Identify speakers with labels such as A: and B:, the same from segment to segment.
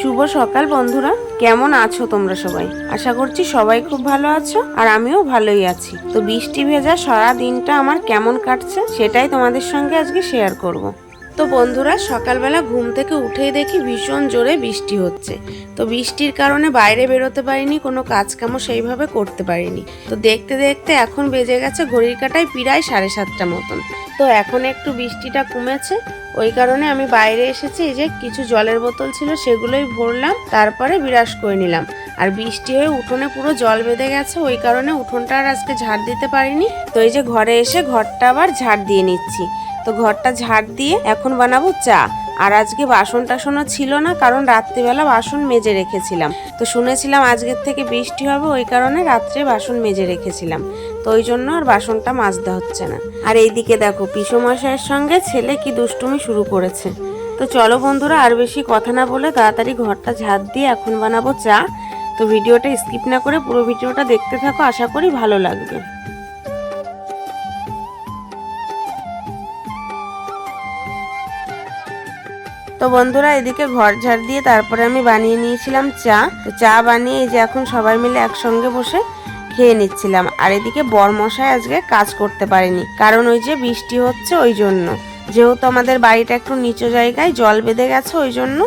A: শুভ সকাল বন্ধুরা। কেমন আছো তোমরা সবাই? আশা করছি সবাই খুব ভালো আছো আর আমিও ভালোই আছি। তো বৃষ্টি ভেজা সারা দিনটা আমার কেমন কাটছে সেটাই তোমাদের সঙ্গে আজকে শেয়ার করব। তো বন্ধুরা, সকালবেলা ঘুম থেকে উঠেই দেখি ভীষণ জোরে বৃষ্টি হচ্ছে। তো বৃষ্টির কারণে বাইরে বেরোতে পারিনি, কোনো কাজকামও সেইভাবে করতে পারিনি। তো দেখতে দেখতে এখন বেজে গেছে ঘড়ির কাটায় প্রায় সাড়ে সাতটা মতন। তো এখন একটু বৃষ্টিটা কমেছে, ওই কারণে আমি বাইরে এসেছি, এই যে কিছু জলের বোতল ছিল সেগুলোই ভরলাম, তারপরে বিরাস করে নিলাম। আর বৃষ্টি হয়ে উঠোনে পুরো জল বেঁধে গেছে, ওই কারণে উঠোনটা আর আজকে ঝাড় দিতে পারিনি। তো এই যে ঘরে এসে ঘরটা আবার ঝাড় দিয়ে নিচ্ছি। তো ঘরটা ঝাড় দিয়ে এখন বানাবো চা। আর আজকে বাসন টাসনও ছিল না, কারণ রাত্রিবেলা বাসন মেজে রেখেছিলাম। তো শুনেছিলাম আজকের থেকে বৃষ্টি হবে, ওই কারণে রাত্রে বাসন মেজে রেখেছিলাম। তো ওই জন্য আর বাসনটা মাজতে হচ্ছে না। আর এইদিকে দেখো, পিসমশাইয়ের সঙ্গে ছেলে কি দুষ্টুমি শুরু করেছে। তো চলো বন্ধুরা, আর বেশি কথা না বলে তাড়াতাড়ি ঘরটা ঝাড় দিয়ে এখন বানাবো চা। তো ভিডিওটা স্কিপ না করে পুরো ভিডিওটা দেখতে থাকো, আশা করি ভালো লাগবে। তো বন্ধুরা, এদিকে ঘর ঝাড় দিয়ে তারপরে আমি বানিয়ে নিয়েছিলাম চা। তো চা বানিয়ে এই যে এখন সবাই মিলে একসঙ্গে বসে খেয়ে নিচ্ছিলাম। আর এদিকে বরমশাই আজকে কাজ করতে পারেনি, কারণ ওই যে বৃষ্টি হচ্ছে ওই জন্য। যেহেতু আমাদের বাড়িটা একটু নিচু জায়গায়, জল বেঁধে গেছে ওই জন্য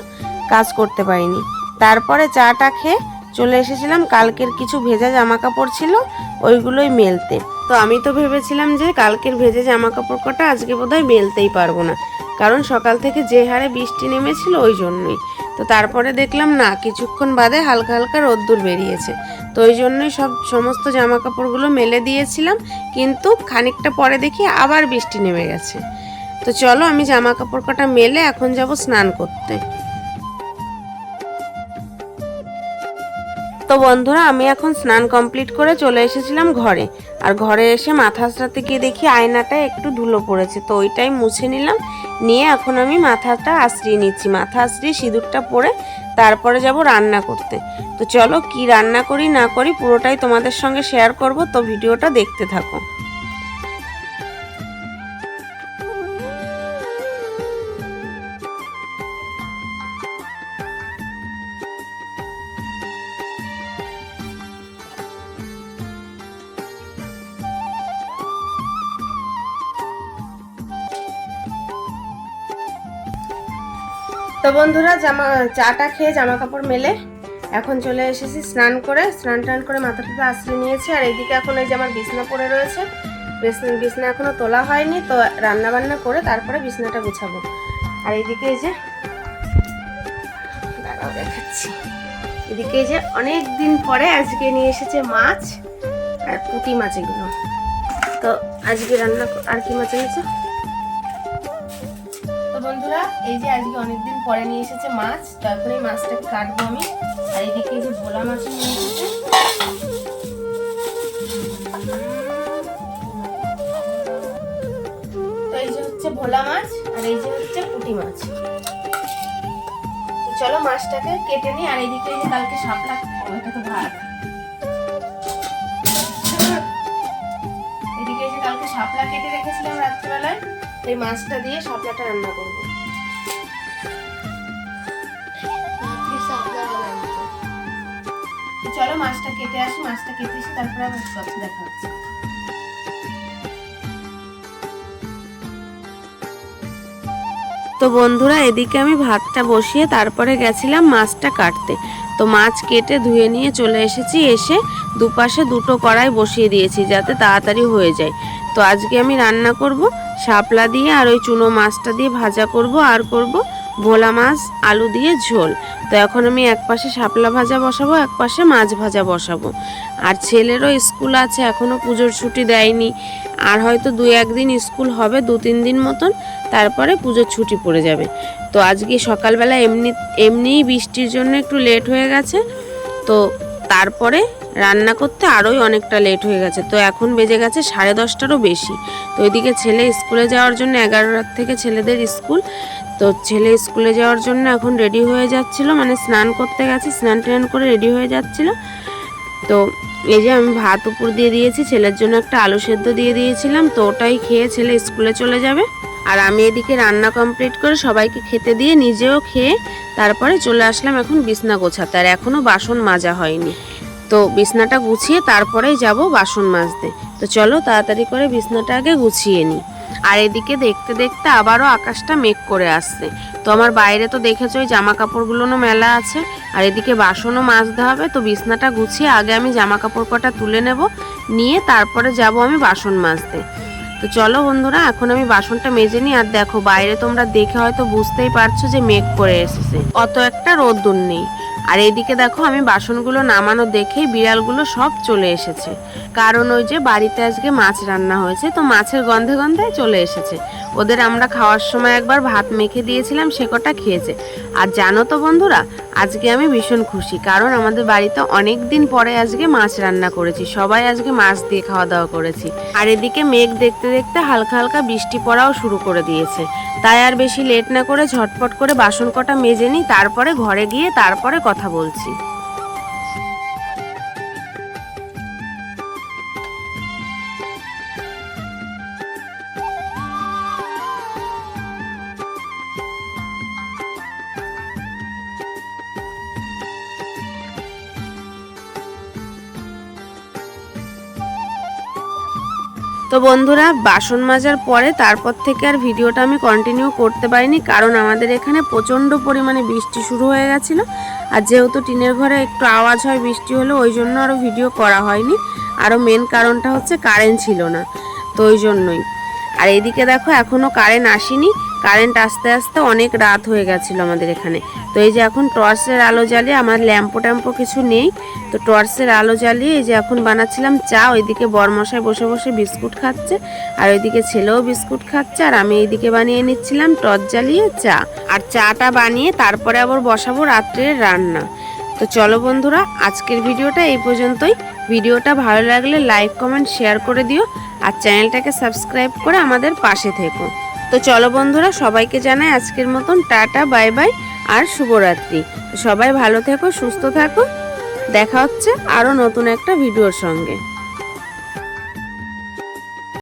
A: কাজ করতে পারিনি। তারপরে চাটা খেয়ে চলে এসেছিলাম। কালকের কিছু ভেজা জামা কাপড় ছিল, ওইগুলোই মেলতে। তো আমি তো ভেবেছিলাম যে কালকের ভেজে জামা কাপড় কটা, আজকে বোধহয় মেলতেই পারব না। কারণ সকাল থেকে যে হারে বৃষ্টি নেমেছিল ওই জন্যই। তো তারপরে দেখলাম না, কিছুক্ষণ বাদে হালকা হালকা রোদ্দুর বেরিয়েছে। তো ওই জন্যই সব সমস্ত জামা কাপড়গুলো মেলে দিয়েছিলাম, কিন্তু খানিকটা পরে দেখি আবার বৃষ্টি নেমে গেছে। তো চলো আমি জামা কাপড় কটা মেলে এখন যাব স্নান করতে। তো বন্ধুরা, আমি এখন স্নান কমপ্লিট করে চলে এসেছিলাম ঘরে। আর ঘরে এসে মাথা আসরাতে গিয়ে দেখি আয়নাটা একটু ধুলো পড়েছে, তো ওইটাই মুছে নিলাম। নিয়ে এখন আমি মাথাটা আশ্রিয়ে নিচ্ছি। মাথা আশ্রিয়ে সিঁদুরটা পরে তারপরে যাব রান্না করতে। তো চলো কি রান্না করি না করি পুরোটাই তোমাদের সঙ্গে শেয়ার করব, তো ভিডিওটা দেখতে থাকো। তো বন্ধুরা, জামা, চাটা খেয়ে জামা কাপড় মেলে। এখন চলে এসেছি স্নান করে। স্নান টান করে মাথাটাতে আশ্রয় নিয়েছি। আর এইদিকে এখন এই যে আমার বিছনা পড়ে রয়েছে। বিছনা বিছনা এখনও তোলা হয়নি, তো রান্না বান্না করে তারপরে বিছনাটা গুছাবো। আর এইদিকে এই যে, দাঁড়াও দেখাচ্ছি। এদিকে এই যে অনেক দিন পরে আজকে নিয়ে এসেছে মাছ আর পুঁটি মাছ এগুলো। তো আজকে রান্না আর কি মাছ এনেছে? বন্ধুরা এই যে আজকে অনেকদিন পরে নিয়ে এসেছে মাছ তো এখন এই মাছটাকে কাটবো আমি। আর এইদিকে এই যে ভোলা মাছ নিয়ে এই যে হচ্ছে ভোলা মাছ আর এই যে হচ্ছে পুঁটি মাছ। চলো মাছটাকে কেটে নিই আর এইদিকে এই যে কালকে শাপলা ও, এটা তো ভাত। এদিকে এই যে কালকে শাপলা কেটে রেখেছিলাম রাত্রিবেলায়। এই মাছটা দিয়ে শাপলাটা রান্না করব। চলো মাছটা কেটে আসি, মাছটা কেটে এসে তারপরে আবার কথা দেখা হচ্ছে তো বন্ধুরা, এদিকে আমি ভাতটা বসিয়ে তারপরে গেছিলাম মাছটা কাটতে। তো মাছ কেটে ধুয়ে নিয়ে চলে এসেছি, এসে দুপাশে দুটো কড়াই বসিয়ে দিয়েছি যাতে তাড়াতাড়ি হয়ে যায়। তো আজকে আমি রান্না করব শাপলা দিয়ে আর ওই চুনো মাছটা দিয়ে ভাজা করব আর করব ভোলা মাছ, আলু দিয়ে ঝোল। তো এখন আমি এক পাশে শাপলা ভাজা বসাবো, এক পাশে মাছ ভাজা বসাবো। আর ছেলেরও স্কুল আছে এখনও পুজোর ছুটি দেয়নি। আর হয়তো দু একদিন স্কুল হবে, দু তিন দিন মতন, তারপরে পুজোর ছুটি পড়ে যাবে। তো আজকে সকালবেলা এমনি, এমনিই বৃষ্টির জন্য একটু লেট হয়ে গেছে। তো তারপরে রান্না করতে আরোই অনেকটা লেট হয়ে গেছে। তো এখন বেজে গেছে সাড়ে দশটারও বেশি। তো ওইদিকে ছেলে স্কুলে যাওয়ার জন্য এগারোটার থেকে ছেলেদের স্কুল। তো ছেলে স্কুলে যাওয়ার জন্য এখন রেডি হয়ে যাচ্ছিল মানে স্নান করতে গেছে, স্নান টান করে রেডি হয়ে যাচ্ছিল। তো এই যে আমি ভাত উপর দিয়ে দিয়েছি, ছেলের জন্য একটা আলু সেদ্ধ দিয়ে দিয়েছিলাম, তো ওটাই খেয়ে ছেলে স্কুলে চলে যাবে। আর আমি এদিকে রান্না কমপ্লিট করে সবাইকে খেতে দিয়ে নিজেও খেয়ে তারপরে চলে আসলাম এখন বিছনা গোছাতে। আর এখনও বাসন মাজা হয়নি। তো বিছনাটা গুছিয়ে তারপরেই যাব বাসন মাজতে। তো চলো তাড়াতাড়ি করে বিছনাটা আগে গুছিয়ে নিই। আর এদিকে দেখতে দেখতে আবারও আকাশটা মেঘ করে আসছে। তো আমার বাইরে তো দেখেছ ওই জামা কাপড়গুলোও মেলা আছে, আর এদিকে বাসনও মাজতে হবে। তো বিছনাটা গুছিয়ে আগে আমি জামা কাপড় কটা তুলে নেব, নিয়ে তারপরে যাব আমি বাসন মাজতে। তো চলো বন্ধুরা, এখন আমি বাসনটা মেজে নিই। আর দেখো, বাইরে তোমরা দেখে হয়তো বুঝতেই পারছ যে মেঘ করে এসেছে। অত একটা রোদ্দুর নেই। আর এদিকে দেখো, আমি বাসনগুলো নামানো দেখেই বিড়ালগুলো সব চলে এসেছে। কারণ ওই যে বাড়িতে আজকে মাছ রান্না হয়েছে, তো মাছের গন্ধে গন্ধে চলে এসেছে। ওদের আমরা খাওয়ার সময় একবার ভাত মেখে দিয়েছিলাম, সে কটা খেয়েছে। আর জানো তো বন্ধুরা, আজকে আমি ভীষণ খুশি, কারণ আমাদের বাড়িতে অনেক দিন পরে আজকে মাছ রান্না করেছি, সবাই আজকে মাছ দিয়ে খাওয়া দাওয়া করেছি। আর এদিকে মেঘ দেখতে দেখতে হালকা হালকা বৃষ্টি পড়াও শুরু করে দিয়েছে। তাই আর বেশি লেট না করে ঝটপট করে বাসন কটা মেজে নিই, তারপরে ঘরে গিয়ে তারপরে কথা বলছি। তো বন্ধুরা, বাসন মাজার পরে তারপর থেকে আর ভিডিওটা আমি কন্টিনিউ করতে পারিনি কারণ আমাদের এখানে প্রচণ্ড পরিমাণে বৃষ্টি শুরু হয়ে গেছিল। আর যেহেতু টিনের ঘরে একটু আওয়াজ হয় বৃষ্টি হলে, ওই জন্য আরও ভিডিও করা হয়নি। আরও মেন কারণটা হচ্ছে কারেন্ট ছিল না, তো ওই জন্যই। আর এদিকে দেখো এখনও কারেন্ট আসেনি। কারেন্ট আস্তে আস্তে অনেক রাত হয়ে গেছিল আমাদের এখানে। তো এই যে এখন টর্চের আলো জ্বালিয়ে আমার ল্যাম্পো ট্যাম্পো কিছু নেই, তো টর্চের আলো জ্বালিয়ে এই যে এখন বানাচ্ছিলাম চা, ওইদিকে বরমশাই বসে বসে বিস্কুট খাচ্ছে, আর ওইদিকে ছেলেও বিস্কুট খাচ্ছে, আর আমি এইদিকে বানিয়ে নিচ্ছিলাম টর্চ জ্বালিয়ে চা। আর চাটা বানিয়ে তারপরে আবার বসাবো রাত্রের রান্না। তো চলো বন্ধুরা, আজকের ভিডিওটা এই পর্যন্তই। ভিডিওটা ভালো লাগলে লাইক, কমেন্ট, শেয়ার করে দিও, আর চ্যানেলটাকে সাবস্ক্রাইব করে আমাদের পাশে থেকো। তো চলো বন্ধুরা, সবাইকে জানাই আজকের মতন টাটা, বাই বাই আর শুভরাত্রি। সবাই ভালো থেকো, সুস্থ থাকো। দেখা হচ্ছে আরও নতুন একটা ভিডিওর সঙ্গে।